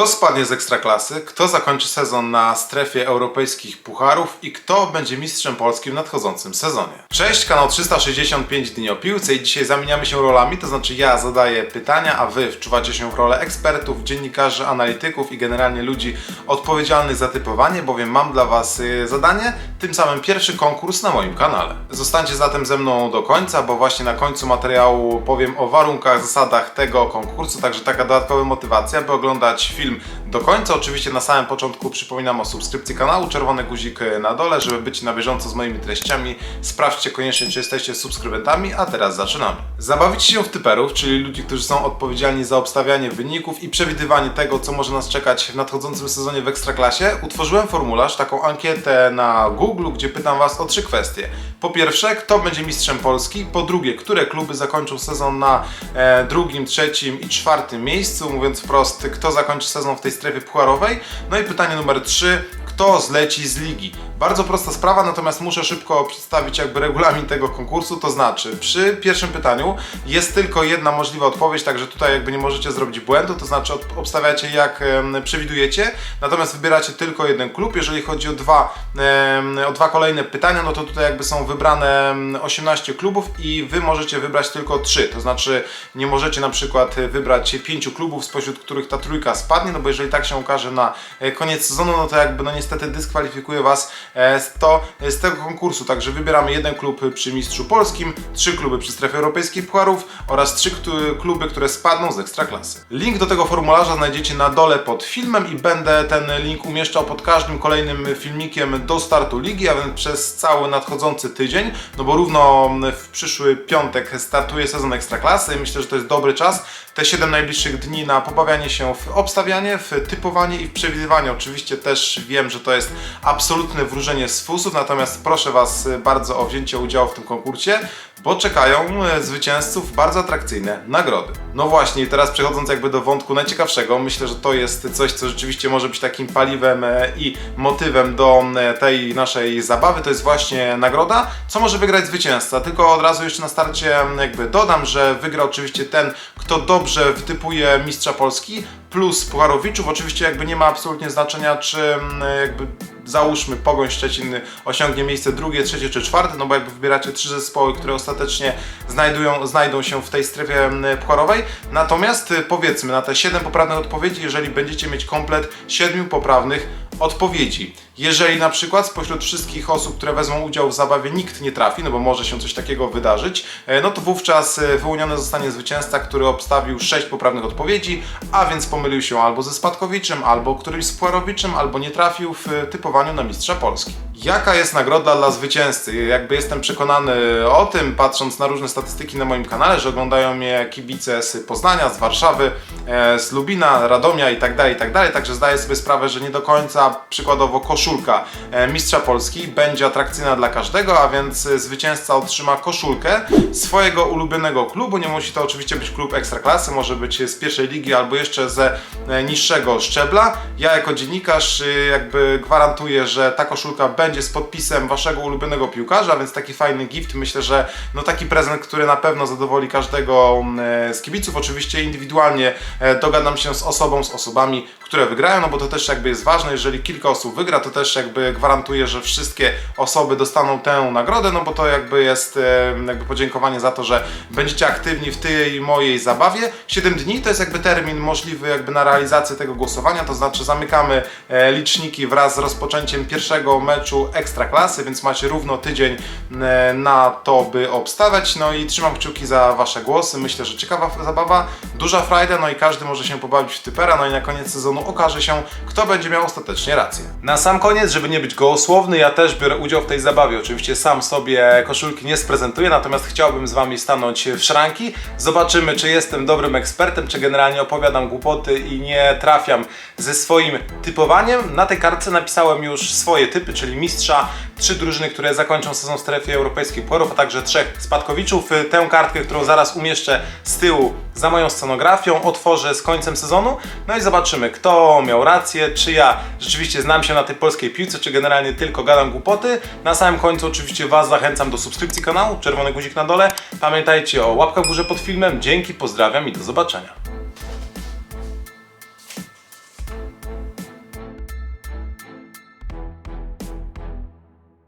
Kto spadnie z ekstraklasy, kto zakończy sezon na strefie europejskich pucharów i kto będzie mistrzem Polski w nadchodzącym sezonie. Cześć, kanał 365 dni o piłce i dzisiaj zamieniamy się rolami, to znaczy ja zadaję pytania, a wy wczuwacie się w rolę ekspertów, dziennikarzy, analityków i generalnie ludzi odpowiedzialnych za typowanie, bowiem mam dla was y, zadanie, tym samym pierwszy konkurs na moim kanale. Zostańcie zatem ze mną do końca, bo właśnie na końcu materiału powiem o warunkach, zasadach tego konkursu, także taka dodatkowa motywacja, by oglądać film do końca. Oczywiście na samym początku przypominam o subskrypcji kanału, czerwony guzik na dole, żeby być na bieżąco z moimi treściami. Sprawdźcie koniecznie, czy jesteście subskrybentami, a teraz zaczynamy. Zabawić się w typerów, czyli ludzi, którzy są odpowiedzialni za obstawianie wyników i przewidywanie tego, co może nas czekać w nadchodzącym sezonie w Ekstraklasie, utworzyłem formularz, taką ankietę na Google, gdzie pytam Was o trzy kwestie. Po pierwsze, kto będzie mistrzem Polski? Po drugie, które kluby zakończą sezon na e, drugim, trzecim i czwartym miejscu? Mówiąc wprost, kto zakończy sezon w tej strefie pucharowej? No i pytanie numer trzy, kto zleci z ligi. Bardzo prosta sprawa, natomiast muszę szybko przedstawić jakby regulamin tego konkursu, to znaczy przy pierwszym pytaniu jest tylko jedna możliwa odpowiedź, także tutaj jakby nie możecie zrobić błędu, to znaczy obstawiacie jak przewidujecie, natomiast wybieracie tylko jeden klub. Jeżeli chodzi o dwa, o dwa kolejne pytania, no to tutaj jakby są wybrane em, 18 klubów i wy możecie wybrać tylko 3, to znaczy nie możecie na przykład wybrać 5 klubów, spośród których ta trójka no bo jeżeli tak się okaże na e, koniec sezonu, no to jakby no niestety dyskwalifikuje was e, z, to, z tego konkursu. Także wybieramy jeden klub przy Mistrzu Polskim, trzy kluby przy strefie europejskiej pucharów oraz trzy kluby, które spadną z ekstraklasy. Link do tego formularza znajdziecie na dole pod filmem i będę ten link umieszczał pod każdym kolejnym filmikiem do startu ligi, a więc przez cały nadchodzący tydzień, no bo równo w przyszły piątek startuje sezon ekstraklasy i myślę, że to jest dobry czas. Te 7 najbliższych dni na pobawianie się w w typowanie i w przewidywanie. Oczywiście też wiem, że to jest absolutne wróżenie z fusów, natomiast proszę Was bardzo o wzięcie udziału w tym konkursie, bo czekają e, zwycięzców bardzo atrakcyjne nagrody. No właśnie, teraz przechodząc jakby do wątku najciekawszego, myślę, że to jest coś, co rzeczywiście może być takim paliwem e, i motywem do e, tej naszej zabawy, to jest właśnie nagroda, co może wygrać zwycięzca. Tylko od razu jeszcze na starcie jakby dodam, że wygra oczywiście ten, kto dobrze wytypuje mistrza Polski, plus Pucharowiczów. Oczywiście jakby nie ma absolutnie znaczenia, czy m, jakby załóżmy Pogoń Szczecin osiągnie miejsce drugie, trzecie czy czwarte, no bo jakby wybieracie trzy zespoły, które ostatecznie znajdują, znajdą się w tej strefie pucharowej. Natomiast y, powiedzmy na te 7 poprawnych odpowiedzi, jeżeli będziecie mieć komplet 7 poprawnych odpowiedzi. Jeżeli na przykład spośród wszystkich osób, które wezmą udział w zabawie nikt nie trafi, no bo może się coś takiego wydarzyć, e, no to wówczas e, wyłoniony zostanie zwycięzca, który obstawił 6 poprawnych odpowiedzi, a więc pomylił się albo ze Spadkowiczem, albo którymś z Pucharowiczem, albo nie trafił w e, na mistrza Polski. Jaka jest nagroda dla zwycięzcy? Jakby jestem przekonany o tym, patrząc na różne statystyki na moim kanale, że oglądają mnie kibice z Poznania, z Warszawy, e, z Lubina, Radomia i tak dalej, i tak. Także zdaję sobie sprawę, że nie do końca przykładowo koszulka e, mistrza Polski będzie atrakcyjna dla każdego, a więc zwycięzca otrzyma koszulkę swojego ulubionego klubu. Nie musi to oczywiście być klub ekstraklasy, może być z pierwszej ligi albo jeszcze ze e, niższego szczebla. Ja jako dziennikarz jakby gwarantuję, że ta koszulka będzie z podpisem waszego ulubionego piłkarza, więc taki fajny gift. Myślę, że no taki prezent, który na pewno zadowoli każdego mm, z kibiców. Oczywiście indywidualnie e, dogadam się z osobą, z osobami, które wygrają, no bo to też jakby jest ważne, jeżeli kilka osób wygra, to też jakby gwarantuję, że wszystkie osoby dostaną tę nagrodę, no bo to jakby jest jakby podziękowanie za to, że będziecie aktywni w tej mojej zabawie. 7 dni to jest jakby termin możliwy jakby na realizację tego głosowania, to znaczy zamykamy e, liczniki wraz z rozpoczęciem pierwszego meczu Ekstraklasy, więc macie równo tydzień e, na to, by obstawiać. No i trzymam kciuki za Wasze głosy. Myślę, że ciekawa zabawa, duża frajda, no i każdy może się pobawić w typera, no i na koniec sezonu okaże się, kto będzie miał ostatecznie rację. Na sam koniec, żeby nie być gołosłowny, ja też biorę udział w tej zabawie. Oczywiście sam sobie koszulki nie sprezentuję, natomiast chciałbym z Wami stanąć w szranki. Zobaczymy, czy jestem dobrym ekspertem, czy generalnie opowiadam głupoty i nie trafiam ze swoim typowaniem. Na tej kartce napisałem już swoje typy, czyli mistrza, trzy drużyny, które zakończą sezon w strefie europejskiej pucharów, a także trzech spadkowiczów. Tę kartkę, którą zaraz umieszczę z tyłu za moją scenografią, otworzę z końcem sezonu. No i zobaczymy, kto miał rację, czy ja rzeczywiście znam się na tej polskiej piłce, czy generalnie tylko gadam głupoty. Na samym końcu oczywiście Was zachęcam do subskrypcji kanału, czerwony guzik na dole. Pamiętajcie o łapkach w górze pod filmem. Dzięki, pozdrawiam i do zobaczenia.